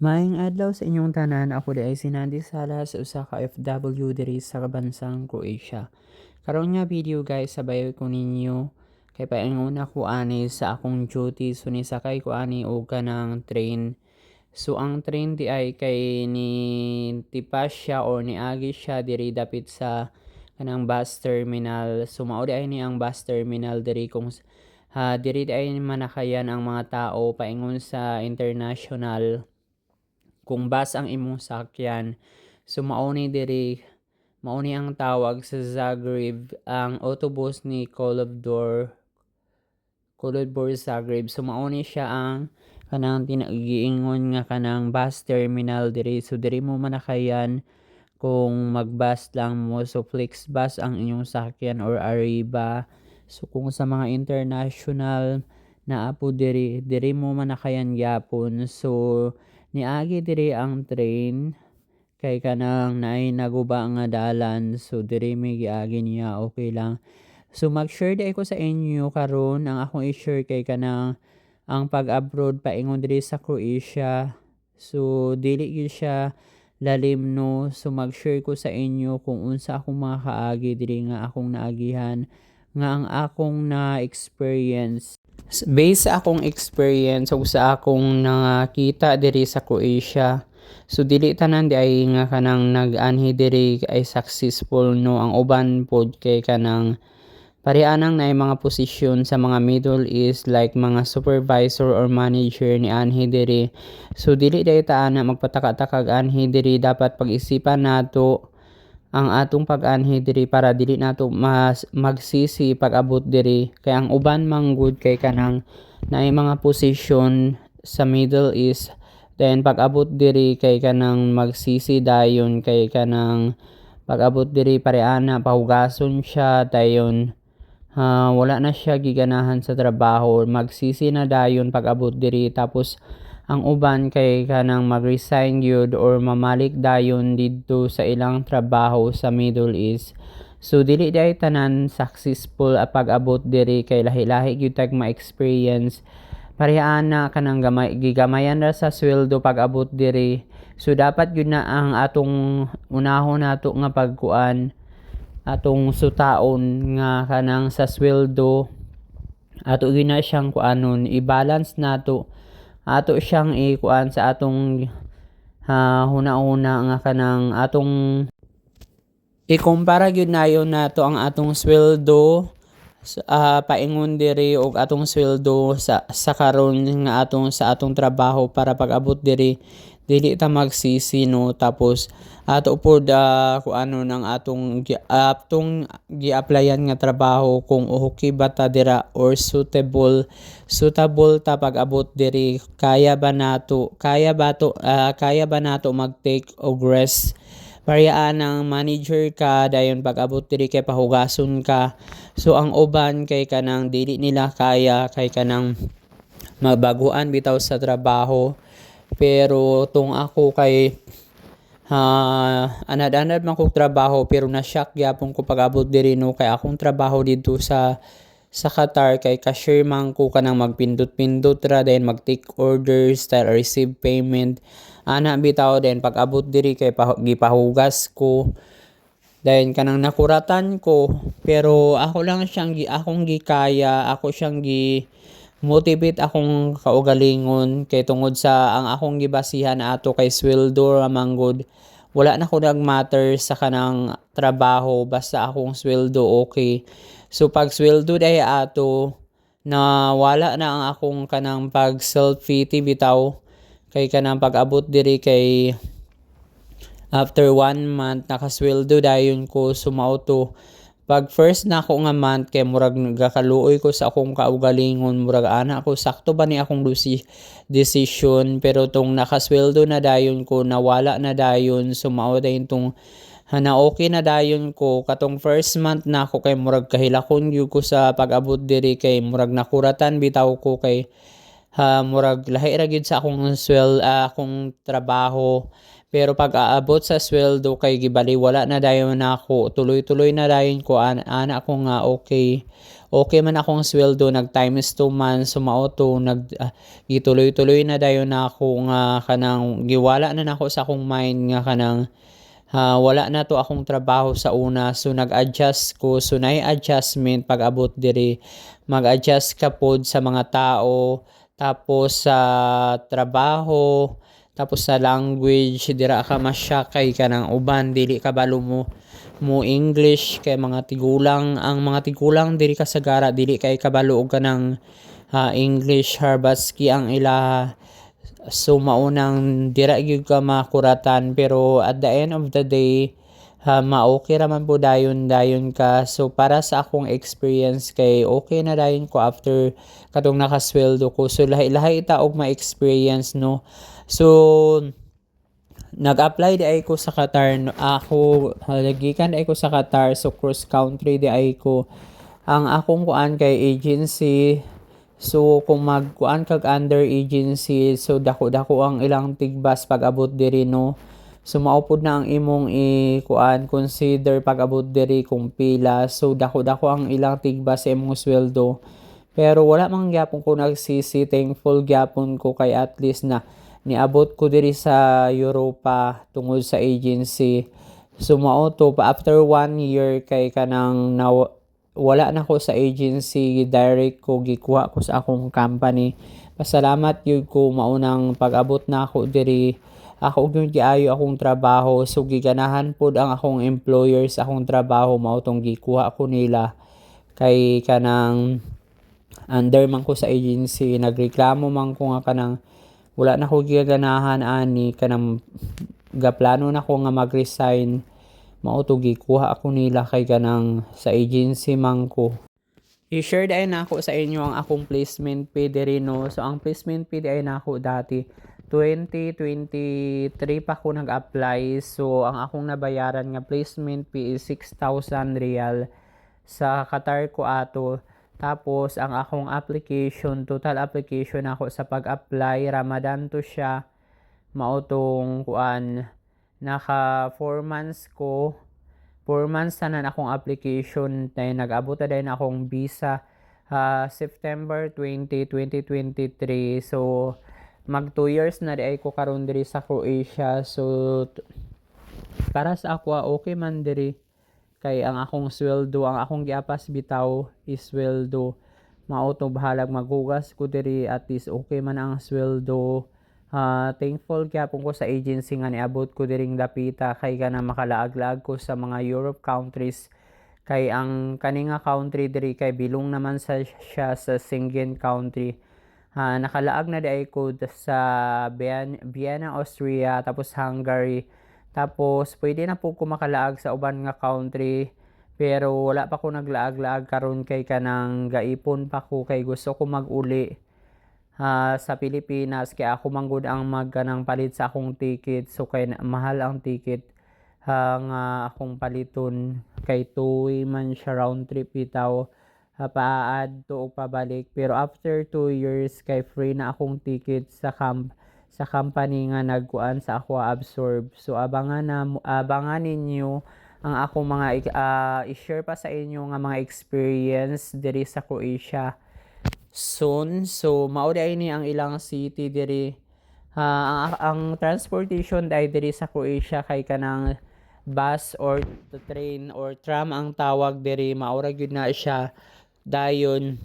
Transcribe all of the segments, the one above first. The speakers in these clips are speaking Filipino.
Maayong adlaw sa inyong tanan. Ako di ay sinandi sala sa usa ka FW diri sa kabansang Croatia. Karon nga video guys, sabay ko ninyo kay paingon ako ani sa akong duty so ni sakay ko ani og kanang train. So ang train di ay kay ni tipas siya or ni agi siya diri dapit sa kanang bus terminal. So mao di ay ni ang bus terminal diri kung ha diri di ay manakayan ang mga tao paingon sa international kung bus ang imong sakyan. So mauni diri mauni ang tawag sa Zagreb ang autobus ni Kolodvor Kolodvor Zagreb. So mauni siya ang kanang tinagiingon nga kanang bus terminal diri. So diri mo manakayan kung magbus lang mo. So flex bus ang inyong sakyan or Arriba. So kung sa mga international na apo diri, diri mo manakayan gyapon. So niagi diri ang train kay kanang naay naguba nga dalan so diri mi giagi niya okay lang. So mag-share di ko sa inyo karon ang akong i-share kay kanang ang pag-abroad paingon diri sa Croatia. So dili gyud siya lalim no? So mag-share ko sa inyo kung unsa akong mga kaagi diri nga akong naagihan nga ang akong na experience based sa akong experience ug sa akong nakita diri sa Croatia so dili tanan di ay nga kanang nag-anhi diri ay successful no ang uban pod kay kanang pareanang na mga posisyon sa mga Middle East like mga supervisor or manager ni anhi diri. So dili day ta na magpataka-takag anhi diri dapat pag-isipan nato ang atong pag-anhi diri para dili nato mas magsisi pag-abot diri. Kay ang uban manggod kay kanang naay mga posisyon sa Middle East then pag-abot diri kay kanang magsisi dayon kay kanang pag-abot diri pareana pahugason siya dayon. Uh, wala na siya giganahan sa trabaho magsisi na dayon pag-abot diri. Tapos ang uban kay kanang mag-resign gyud or mamalik dayon didto sa ilang trabaho sa Middle East. So dili day tanan successful pag-abot diri kay lahi-lahi gyud tag ma-experience. Parehaan na kanang gamay gigamayan ra sa sweldo pag-abot diri. So dapat gyud na ang atong unahon nato nga pagkuan atong sutaon nga kanang sa sweldo ato gyud na siyang kuanon i-balance nato ato siyang ikuan sa atong uh, huna-una nga kanang atong ikumpara gyud nayon nato ang atong sweldo uh, paingon diri og atong sweldo sa sa karon nga atong sa atong trabaho para pag-abot diri dili ta magsisi no? Tapos ato pod uh, kung ano nang atong uh, atong gi-applyan nga trabaho kung okay ba ta dira or suitable suitable ta pag-abot diri kaya ba nato kaya ba to uh, kaya ba nato mag-take og rest? Pariyaan ng manager ka dayon pag-abot diri kay pahugason ka. So ang uban kay kanang dili nila kaya kay kanang magbaguan bitaw sa trabaho pero tung ako kay uh, anad-anad man kong trabaho pero na-shock gyapon ko pag-abot diri no? Kay akong trabaho dito sa sa Qatar kay cashier man ko kanang magpindot-pindot ra then mag-take orders style receive payment. Ana bitaw then pag-abot diri kay gipahugas ko. Then kanang nakuratan ko pero ako lang siyang gi akong gikaya ako siyang gi motivate akong kaugalingon. Kay tungod sa ang akong gibasihan ato kay sweldo manggod wala na ko nagmatter sa kanang trabaho basta akong sweldo okay. So pag sweldo day ato na wala na ang akong kanang pag self pity bitaw. Kay kanang pag-abot diri kay after one month nakasweldo dayon ko sumauto pag first na ako nga month kay murag nagakaluoy ko sa akong kaugalingon murag ana ako sakto ba ni akong lusi decision? Pero tong nakasweldo na dayon ko nawala na dayon so mao dayon tong na okay na dayon ko. Katong first month na ako kay murag kahilakon gyud ko sa pag-abot diri kay murag nakuratan bitaw ko kay ha murag lahi ra gyud sa akong swel uh, akong trabaho Pero pag aabot sa sweldo kay gibali wala na dayon na ako. Tuloy-tuloy na dayon ko ana, ana ko nga okay. Okay man akong sweldo nag times 2 man sumao to nag uh, gituloy-tuloy na dayon na ako nga kanang giwala na nako sa akong mind nga kanang uh, wala na to akong trabaho sa una so nag-adjust ko so nay adjustment pag abot diri mag-adjust ka pod sa mga tao tapos sa trabaho tapos sa language dira ka masyakay ka ng uban dili ka balo mo mo English kay mga tigulang ang mga tigulang diri ka sagara dili kay kabalo og kanang uh, English harbaski ang ila so maunang dira gyud ka makuratan pero at the end of the day uh, ma-okay raman po dayon dayon ka. So para sa akong experience kay okay na dayon ko after katong nakasweldo ko. So lahi-lahi ta og ma-experience no So, nag-apply di ay ko sa Qatar. Ako, halagikan ay ko sa Qatar. So, cross country di ay ko. Ang akong kuan kay agency. So, kung magkuan kag under agency, so dako-dako ang ilang tigbas pag abot diri no. So, maupod na ang imong i-kuan, consider pag abot diri kung pila. So, dako-dako ang ilang tigbas sa imong sweldo. Pero wala mang gyapon ko nagsisi, thankful gyapon ko kay at least na niabot ko diri sa Europa tungod sa agency. Sumao to pa after one year kay kanang na wala na ko sa agency direct ko gikuha ko sa akong company. Pasalamat yun ko maunang pag-abot na ako diri. Ako gyud giayo akong trabaho so giganahan pod ang akong employer sa akong trabaho mao tong gikuha ko nila. Kay kanang under man ko sa agency nagreklamo man ko nga kanang wala na ko giganahan ani kanang gaplano na ko nga mag-resign mao to ako nila kay kanang sa agency man ko. I-share dai na ako sa inyo ang akong placement pay diri no? So ang placement pay dai na ako dati 2023 pa ko nag-apply. So ang akong nabayaran nga placement fee is 6,000 real. Sa Qatar ko ato tapos, ang akong application, total application ako sa pag-apply, Ramadan to siya, mautong kuan, naka 4 months ko, 4 months na akong application, na nag-abot na din akong visa, uh, September 20, 2023, so, mag 2 years na di ko karon diri sa Croatia, so, para sa ako, okay man diri, kay ang akong sweldo ang akong giapas bitaw is sweldo. Mao to bahalag maghugas ko diri at least okay man ang sweldo. Uh, thankful gyapon ko sa agency nga niabot ko diring dapita kay kana makalaag-laag ko sa mga Europe countries. Kay ang kaninga country diri kay bilong naman sa siya sa Schengen country. Uh, nakalaag na di ko sa Vienna, Austria tapos Hungary tapos, pwede na po ko makalaag sa uban nga country. Pero wala pa ko naglaag-laag karon kay kanang gaipon pa ko kay gusto ko maguli. Uh, sa Pilipinas kay ako manggod ang magkanang palit sa akong ticket. So kay mahal ang ticket. Uh, nga akong paliton. Kay tuwi man siya round trip bitaw. Uh, paaad to pabalik. Pero after 2 years kay free na akong ticket sa camp sa company nga nagkuan sa ako absorb. So abangan na abangan ninyo ang ako mga uh, i-share pa sa inyo nga mga experience diri sa Croatia soon. So mao ni ang ilang city diri uh, ang, ang transportation dai diri sa Croatia kay kanang bus or train or tram ang tawag diri maura gyud na siya dayon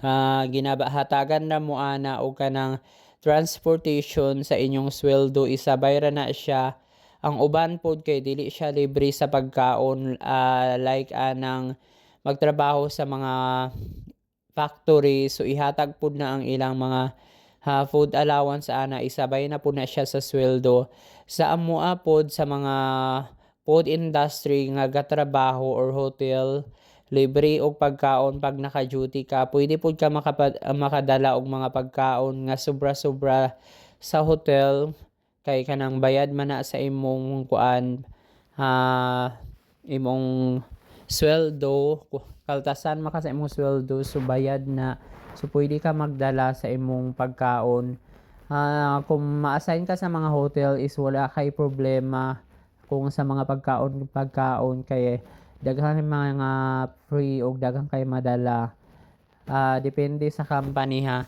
uh, ginabahatagan na mo ana og kanang transportation sa inyong sweldo isabay ra na siya. Ang uban pod kay dili siya libre sa pagkaon uh, like anang uh, magtrabaho sa mga factory. So ihatag pod na ang ilang mga uh, food allowance ana isabay na po na siya sa sweldo. Sa amoa pod sa mga food industry nga gatrabaho or hotel libre og pagkaon pag naka-duty ka. Pwede pud ka makapad, makadala og mga pagkaon nga sobra-sobra sa hotel. Kay kanang bayad man na sa imong kuan uh, imong sweldo. Kaltasan maka sa imong sweldo so bayad na. So pwede ka magdala sa imong pagkaon. Ah, kung ma-assign ka sa mga hotel is wala kay problema kung sa mga pagkaon pagkaon. Kay daghan mga free o daghan kay madala. Ah, depende sa company ha.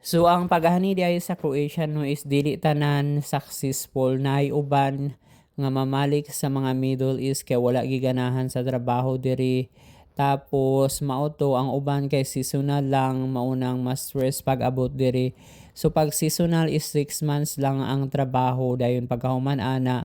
So ang paghani di sa Croatia no is dili tanan successful na uban nga mamalik sa mga Middle East kay wala giganahan sa trabaho diri. Tapos mauto ang uban kay seasonal lang maunang mas stress pag abot diri. So pag seasonal is 6 months lang ang trabaho dayon pagkahuman ana